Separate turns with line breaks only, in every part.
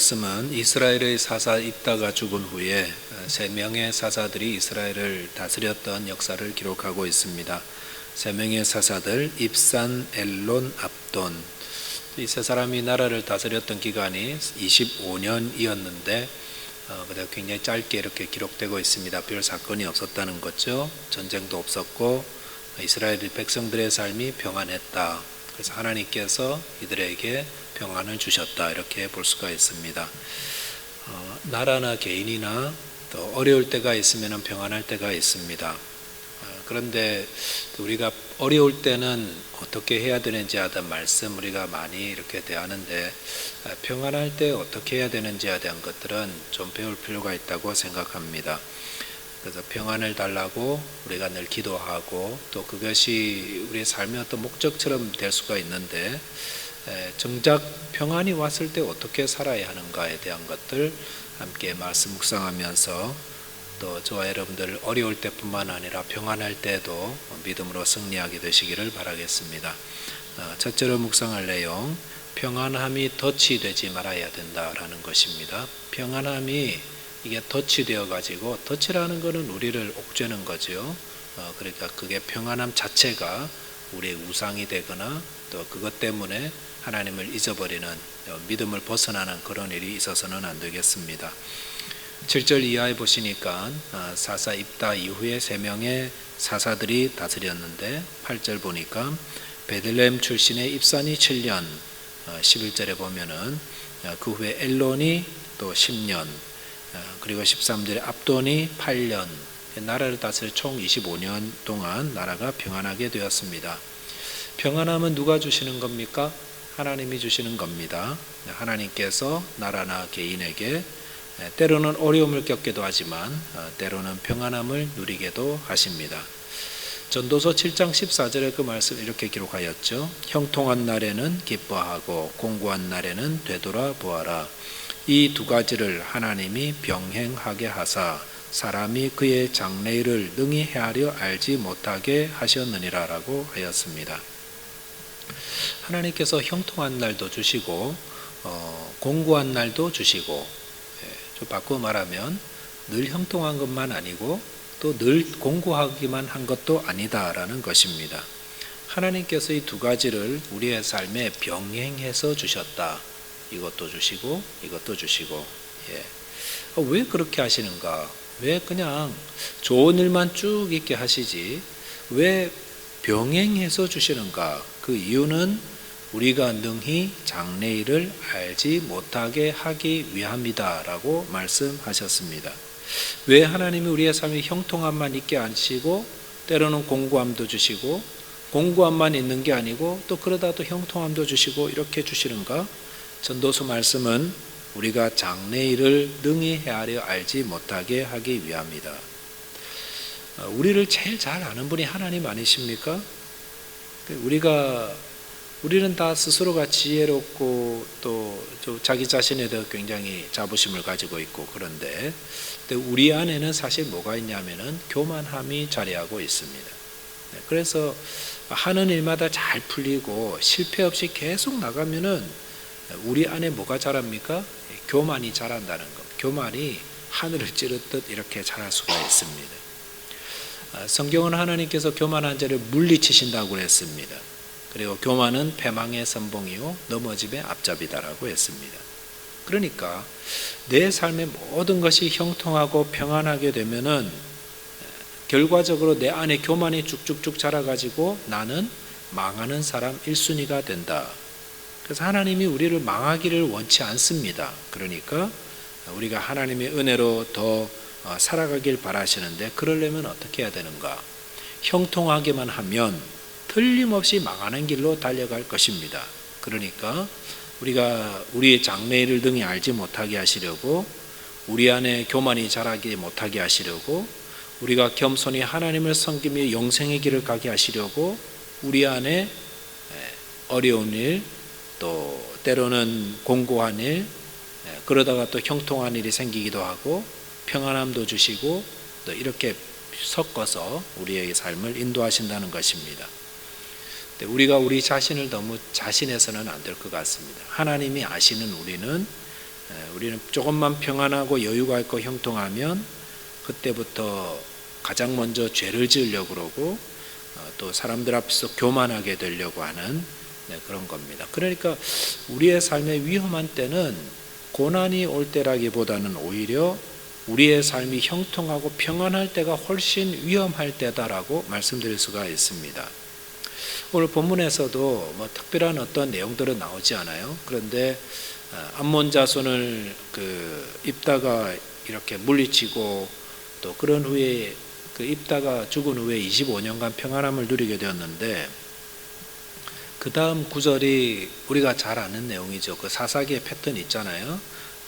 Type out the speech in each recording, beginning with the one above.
말씀은 이스라엘의 사사 입다가 죽은 후에 세 명의 사사들이 이스라엘을 다스렸던 역사를 기록하고 있습니다. 세 명의 사사들 입산, 엘론, 압돈 이 세 사람이 나라를 다스렸던 기간이 25년이었는데 어, 굉장히 짧게 이렇게 기록되고 있습니다. 별 사건이 없었다는 거죠. 전쟁도 없었고 이스라엘 백성들의 삶이 평안했다. 그래서 하나님께서 이들에게 평안을 주셨다 이렇게 볼 수가 있습니다. 어, 나라나 개인이나 또 어려울 때가 있으면 평안할 때가 있습니다. 어, 그런데 우리가 어려울 때는 어떻게 해야 되는지 하던 말씀 우리가 많이 이렇게 대하는데 어, 평안할 때 어떻게 해야 되는지에 대한 것들은 좀 배울 필요가 있다고 생각합니다. 그래서 평안을 달라고 우리가 늘 기도하고 또 그것이 우리의 삶의 어떤 목적처럼 될 수가 있는데 정작 평안이 왔을 때 어떻게 살아야 하는가에 대한 것들 함께 말씀 묵상하면서 또 저와 여러분들 어려울 때뿐만 아니라 평안할 때도 믿음으로 승리하게 되시기를 바라겠습니다. 어, 첫째로 묵상할 내용 평안함이 덫이 되지 말아야 된다라는 것입니다. 평안함이 이게 덫이 되어 가지고 덫이라는 것은 우리를 옥죄는 거죠. 어, 그러니까 그게 평안함 자체가 우리의 우상이 되거나 또 그것 때문에 하나님을 잊어버리는 믿음을 벗어나는 그런 일이 있어서는 안 되겠습니다. 7절 이하에 보시니까 어, 사사 입다 이후에 세 명의 사사들이 다스렸는데 8절 보니까 베들레헴 출신의 입산이 7년 11절에 어, 보면은 어, 그 후에 엘론이 또 10년 그리고 13절에 압돈이 8년 나라를 다스려 총 25년 동안 나라가 평안하게 되었습니다. 평안함은 누가 주시는 겁니까? 하나님이 주시는 겁니다. 하나님께서 나라나 개인에게 때로는 어려움을 겪기도 하지만 어, 때로는 평안함을 누리게도 하십니다. 전도서 7장 14절에 그 말씀 이렇게 기록하였죠. 형통한 날에는 기뻐하고 공고한 날에는 되돌아 보아라. 이 두 가지를 하나님이 병행하게 하사 사람이 그의 장래일을 능히 헤아려 알지 못하게 하셨느니라라고 하였습니다. 하나님께서 형통한 날도 주시고 어, 공고한 날도 주시고 예, 바꿔 말하면 늘 형통한 것만 아니고 또 늘 공고하기만 한 것도 아니다라는 것입니다. 하나님께서 이 두 가지를 우리의 삶에 병행해서 주셨다. 이것도 주시고 이것도 주시고 예. 어, 왜 그렇게 하시는가? 왜 그냥 좋은 일만 쭉 있게 하시지? 왜 병행해서 주시는가? 그 이유는 우리가 능히 장래일을 알지 못하게 하기 위함이다라고 말씀하셨습니다. 왜 하나님이 우리의 삶에 형통함만 있게 하시고 때로는 공고함도 주시고 공고함만 있는 게 아니고 또 그러다 또 형통함도 주시고 이렇게 주시는가? 전도서 말씀은 우리가 장래일을 능히 헤아려 알지 못하게 하기 위함이다. 우리를 제일 잘 아는 분이 하나님 아니십니까? 우리가 우리는 다 스스로가 지혜롭고 또 자기 자신에 대해 굉장히 자부심을 가지고 있고 그런데 우리 안에는 사실 뭐가 있냐면은 교만함이 자리하고 있습니다. 네, 그래서 하는 일마다 잘 풀리고 실패 없이 계속 나가면은 우리 안에 뭐가 자랍니까? 교만이 자란다는 것. 교만이 하늘을 찌르듯 이렇게 자랄 수가 있습니다. 아, 성경은 하나님께서 교만한 자를 물리치신다고 했습니다. 그리고 교만은 패망의 선봉이요 넘어짐의 앞잡이다라고 했습니다. 그러니까 내 삶의 모든 것이 형통하고 평안하게 되면은 결과적으로 내 안에 교만이 쭉쭉쭉 자라가지고 나는 망하는 사람 1순위가 된다. 그래서 하나님이 우리를 망하기를 원치 않습니다. 그러니까 우리가 하나님의 은혜로 더 어, 살아가길 바라시는데 그러려면 어떻게 해야 되는가? 형통하게만 하면 틀림없이 망하는 길로 달려갈 것입니다. 그러니까 우리가 우리의 장래를 등이 알지 못하게 하시려고 우리 안에 교만이 자라지 못하게 하시려고 우리가 겸손히 하나님을 섬기며 영생의 길을 가게 하시려고 우리 안에 어려운 일, 또 때로는 공고한 일, 그러다가 또 형통한 일이 생기기도 하고 평안함도 주시고 또 이렇게 섞어서 우리의 삶을 인도하신다는 것입니다. 우리가 우리 자신을 너무 자신해서는 안 될 것 같습니다. 하나님이 아시는 우리는 에, 우리는 조금만 평안하고 여유가 있고 형통하면 그때부터 가장 먼저 죄를 지으려고 그러고 어, 또 사람들 앞에서 교만하게 되려고 하는 네, 그런 겁니다. 그러니까 우리의 삶의 위험한 때는 고난이 올 때라기보다는 오히려 우리의 삶이 형통하고 평안할 때가 훨씬 위험할 때다라고 말씀드릴 수가 있습니다. 오늘 본문에서도 뭐 특별한 어떤 내용들은 나오지 않아요. 그런데 어, 암몬 자손을 그 입다가 이렇게 물리치고 또 그런 후에 그 입다가 죽은 후에 25년간 평안함을 누리게 되었는데 그 다음 구절이 우리가 잘 아는 내용이죠. 그 사사기의 패턴 있잖아요.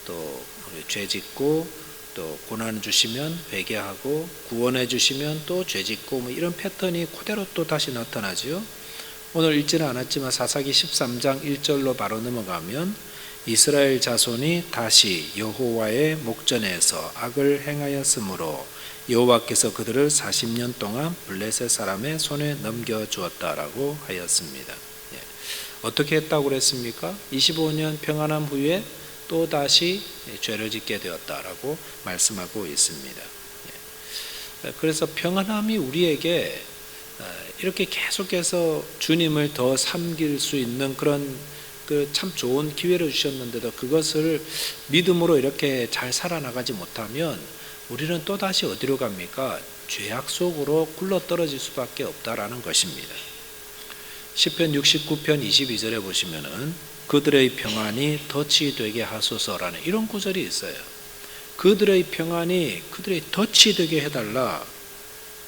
또 죄 짓고 또 고난 주시면 회개하고 구원해 주시면 또 죄 짓고 뭐 이런 패턴이 그대로 또 다시 나타나죠. 오늘 읽지는 않았지만 사사기 13장 1절로 바로 넘어가면 이스라엘 자손이 다시 여호와의 목전에서 악을 행하였으므로 여호와께서 그들을 40년 동안 블레셋 사람의 손에 넘겨 주었다라고 하였습니다. 예. 어떻게 했다고 그랬습니까? 25년 평안함 후에 또 다시 죄를 짓게 되었다라고 말씀하고 있습니다. 예. 그래서 평안함이 우리에게 어, 이렇게 계속해서 주님을 더 섬길 수 있는 그런 그 참 좋은 기회를 주셨는데도 그것을 믿음으로 이렇게 잘 살아나가지 못하면 우리는 또 다시 어디로 갑니까? 죄악 속으로 굴러 떨어질 수밖에 없다라는 것입니다. 시편 69편 22절에 보시면은 그들의 평안이 덫이 되게 하소서라는 이런 구절이 있어요. 그들의 평안이 그들의 덫이 되게 해달라.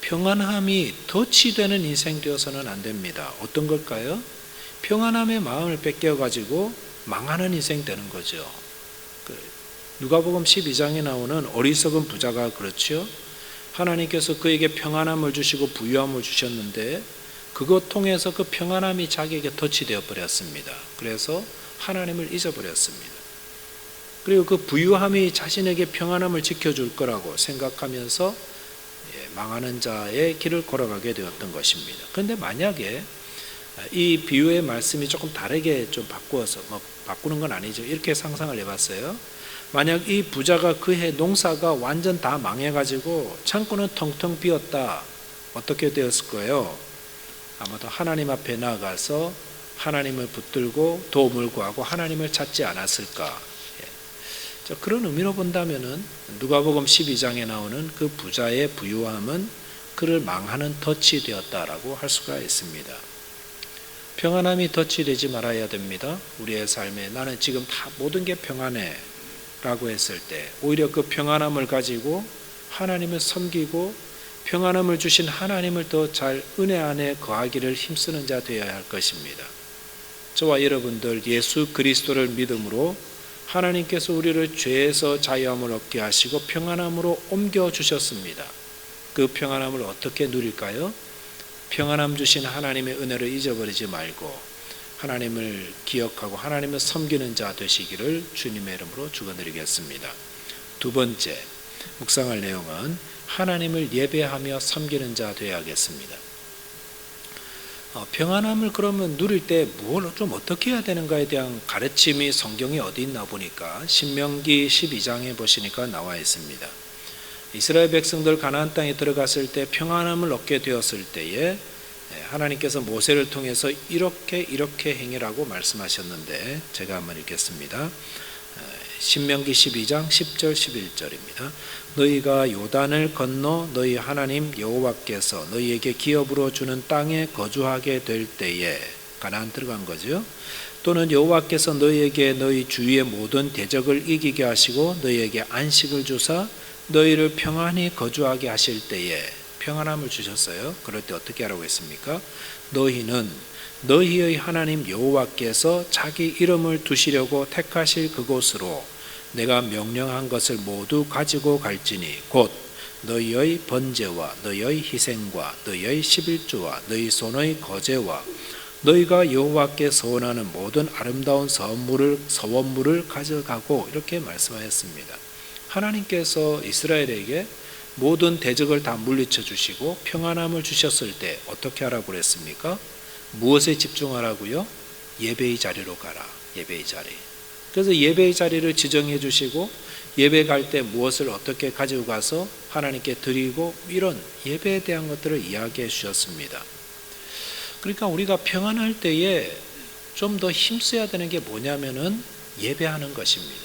평안함이 덫이 되는 인생 되어서는 안 됩니다. 어떤 걸까요? 평안함의 마음을 뺏겨 가지고 망하는 인생 되는 거죠. 그 누가복음 12장에 나오는 어리석은 부자가 그렇죠. 하나님께서 그에게 평안함을 주시고 부유함을 주셨는데 그것 통해서 그 평안함이 자기에게 덫이 되어 버렸습니다. 그래서 하나님을 잊어버렸습니다. 그리고 그 부유함이 자신에게 평안함을 지켜줄 거라고 생각하면서 예, 망하는 자의 길을 걸어가게 되었던 것입니다. 그런데 만약에 이 비유의 말씀이 조금 다르게 좀 바꾸어서 뭐 바꾸는 건 아니죠. 이렇게 상상을 해봤어요. 만약 이 부자가 그해 농사가 완전 다 망해가지고 창고는 텅텅 비었다. 어떻게 되었을 거예요? 아마도 하나님 앞에 나아가서 하나님을 붙들고 도움을 구하고 하나님을 찾지 않았을까? 예. 그런 의미로 본다면은 누가복음 12장에 나오는 그 부자의 부유함은 그를 망하는 덫이 되었다라고 할 수가 있습니다. 평안함이 덫이 되지 말아야 됩니다. 우리의 삶에 나는 지금 다 모든 게 평안해 라고 했을 때 오히려 그 평안함을 가지고 하나님을 섬기고 평안함을 주신 하나님을 더 잘 은혜 안에 거하기를 힘쓰는 자 되어야 할 것입니다. 저와 여러분들 예수 그리스도를 믿음으로 하나님께서 우리를 죄에서 자유함을 얻게 하시고 평안함으로 옮겨 주셨습니다. 그 평안함을 어떻게 누릴까요? 평안함 주신 하나님의 은혜를 잊어버리지 말고 하나님을 기억하고 하나님을 섬기는 자 되시기를 주님의 이름으로 축원드리겠습니다. 두 번째 묵상할 내용은 하나님을 예배하며 섬기는 자 되어야겠습니다. 어, 평안함을 그러면 누릴 때뭘좀 어떻게 해야 되는가에 대한 가르침이 성경에 어디 있나 보니까 신명기 12장에 보시니까 나와 있습니다. 이스라엘 백성들 가나안 땅에 들어갔을 때 평안함을 얻게 되었을 때에 하나님께서 모세를 통해서 이렇게 이렇게 행이라고 말씀하셨는데 제가 한번 읽겠습니다. 신명기 12장 10절 11절입니다. 너희가 요단을 건너 너희 하나님 여호와께서 너희에게 기업으로 주는 땅에 거주하게 될 때에 가나안 들어간 거죠. 또는 여호와께서 너희에게 너희 주위의 모든 대적을 이기게 하시고 너희에게 안식을 주사 너희를 평안히 거주하게 하실 때에 평안함을 주셨어요. 그럴 때 어떻게 하라고 했습니까? 너희는 너희의 하나님 여호와께서 자기 이름을 두시려고 택하실 그곳으로 내가 명령한 것을 모두 가지고 갈지니 곧 너희의 번제와 너희의 희생과 너희의 십일조와 너희 손의 거제와 너희가 여호와께 서원하는 모든 아름다운 선물을 서원물을 가져가고 이렇게 말씀하였습니다. 하나님께서 이스라엘에게 모든 대적을 다 물리쳐 주시고 평안함을 주셨을 때 어떻게 하라고 그랬습니까? 무엇에 집중하라고요? 예배의 자리로 가라. 예배의 자리. 그래서 예배의 자리를 지정해 주시고 예배 갈 때 무엇을 어떻게 가지고 가서 하나님께 드리고 이런 예배에 대한 것들을 이야기해 주셨습니다. 그러니까 우리가 평안할 때에 좀 더 힘써야 되는 게 뭐냐면은 예배하는 것입니다.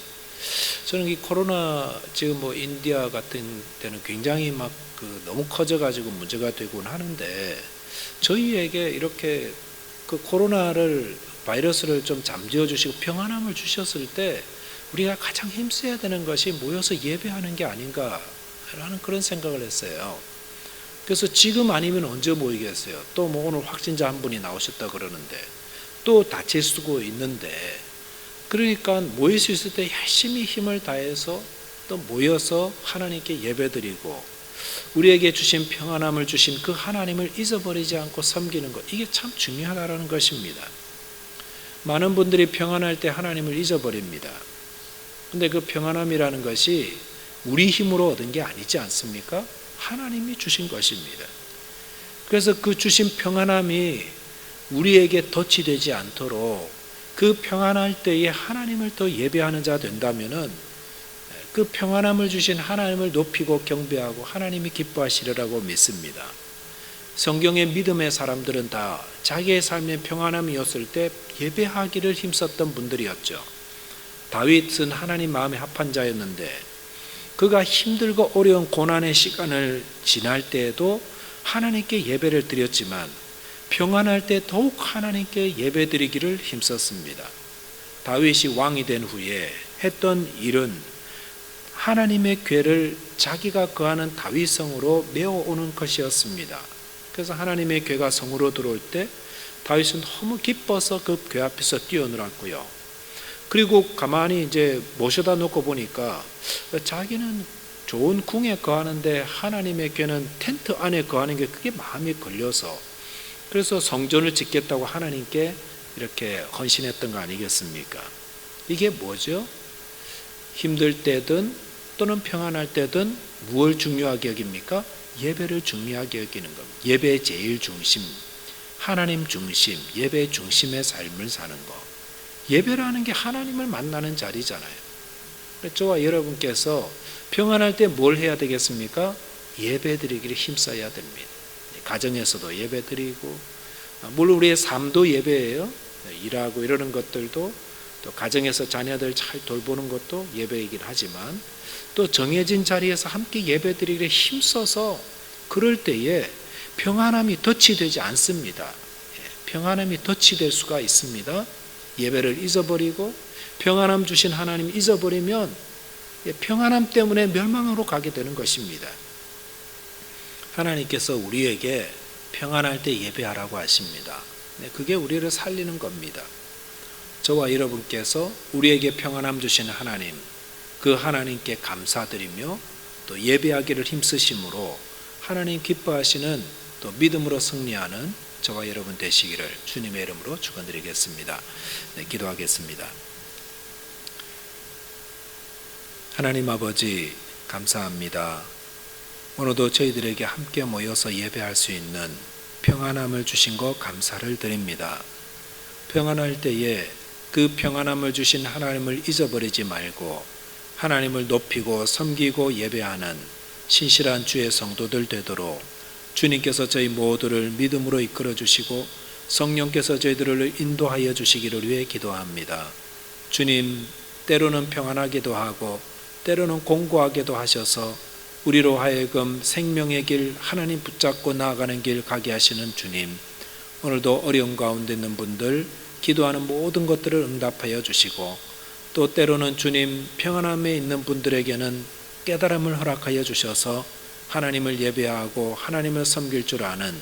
저는 이 코로나 지금 뭐 인디아 같은 데는 굉장히 막 그 너무 커져가지고 문제가 되곤 하는데 저희에게 이렇게 그 코로나를 바이러스를 좀 잠재워 주시고 평안함을 주셨을 때 우리가 가장 힘써야 되는 것이 모여서 예배하는 게 아닌가라는 그런 생각을 했어요. 그래서 지금 아니면 언제 모이겠어요? 또 뭐 오늘 확진자 한 분이 나오셨다 그러는데 또 다칠 수도 있는데 그러니까 모일 수 있을 때 열심히 힘을 다해서 또 모여서 하나님께 예배드리고 우리에게 주신 평안함을 주신 그 하나님을 잊어버리지 않고 섬기는 것 이게 참 중요하다는 것입니다. 많은 분들이 평안할 때 하나님을 잊어버립니다. 근데 그 평안함이라는 것이 우리 힘으로 얻은 게 아니지 않습니까? 하나님이 주신 것입니다. 그래서 그 주신 평안함이 우리에게 덫이 되지 않도록 그 평안할 때에 하나님을 더 예배하는 자 된다면은 그 평안함을 주신 하나님을 높이고 경배하고 하나님이 기뻐하시리라고 믿습니다. 성경의 믿음의 사람들은 다 자기의 삶의 평안함이었을 때 예배하기를 힘썼던 분들이었죠. 다윗은 하나님 마음에 합한 자였는데 그가 힘들고 어려운 고난의 시간을 지날 때에도 하나님께 예배를 드렸지만 평안할 때 더욱 하나님께 예배드리기를 힘썼습니다. 다윗이 왕이 된 후에 했던 일은 하나님의 괴를 자기가 거하는 다윗 성으로 메어오는 것이었습니다. 그래서 하나님의 괴가 성으로 들어올 때 다윗은 너무 기뻐서 그 괴 앞에서 뛰어놀았고요. 그리고 가만히 이제 모셔다 놓고 보니까 자기는 좋은 궁에 거하는데 하나님의 괴는 텐트 안에 거하는 게 그게 마음에 걸려서 그래서 성전을 짓겠다고 하나님께 이렇게 헌신했던 거 아니겠습니까? 이게 뭐죠? 힘들 때든 또는 평안할 때든 무엇을 중요하게 여깁니까? 예배를 중요하게 여기는 겁니다. 예배 제일 중심, 하나님 중심, 예배 중심의 삶을 사는 것. 예배라는 게 하나님을 만나는 자리잖아요. 저와 여러분께서 평안할 때 뭘 해야 되겠습니까? 예배 드리기를 힘써야 됩니다. 가정에서도 예배 드리고, 물론 우리의 삶도 예배예요. 일하고 이러는 것들도 또 가정에서 자녀들 잘 돌보는 것도 예배이긴 하지만 또 정해진 자리에서 함께 예배 드리기를 힘써서 그럴 때에 평안함이 덫이 되지 않습니다. 예, 평안함이 덫이 될 수가 있습니다. 예배를 잊어버리고 평안함 주신 하나님 잊어버리면 예, 평안함 때문에 멸망으로 가게 되는 것입니다. 하나님께서 우리에게 평안할 때 예배하라고 하십니다. 네, 그게 우리를 살리는 겁니다. 저와 여러분께서 우리에게 평안함 주신 하나님, 그 하나님께 감사드리며 또 예배하기를 힘쓰심으로 하나님 기뻐하시는 또 믿음으로 승리하는 저와 여러분 되시기를 주님의 이름으로 축원드리겠습니다. 네, 기도하겠습니다. 하나님 아버지 감사합니다. 오늘도 저희들에게 함께 모여서 예배할 수 있는 평안함을 주신 것 감사를 드립니다. 평안할 때에 그 평안함을 주신 하나님을 잊어버리지 말고 하나님을 높이고 섬기고 예배하는 신실한 주의 성도들 되도록 주님께서 저희 모두를 믿음으로 이끌어 주시고 성령께서 저희들을 인도하여 주시기를 위해 기도합니다. 주님, 때로는 평안하기도 하고 때로는 공고하게도 하셔서 우리로 하여금 생명의 길 하나님 붙잡고 나아가는 길 가게 하시는 주님, 오늘도 어려운 가운데 있는 분들 기도하는 모든 것들을 응답하여 주시고 또 때로는 주님 평안함에 있는 분들에게는 깨달음을 허락하여 주셔서 하나님을 예배하고 하나님을 섬길 줄 아는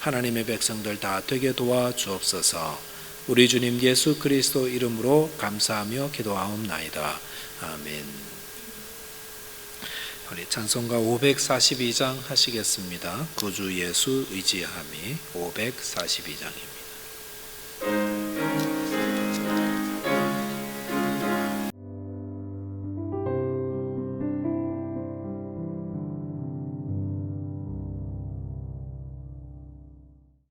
하나님의 백성들 다 되게 도와 주옵소서. 우리 주님 예수 그리스도 이름으로 감사하며 기도하옵나이다. 아멘. 우리 찬송가 542장 하시겠습니다. 구주 예수 의지함이 542장입니다.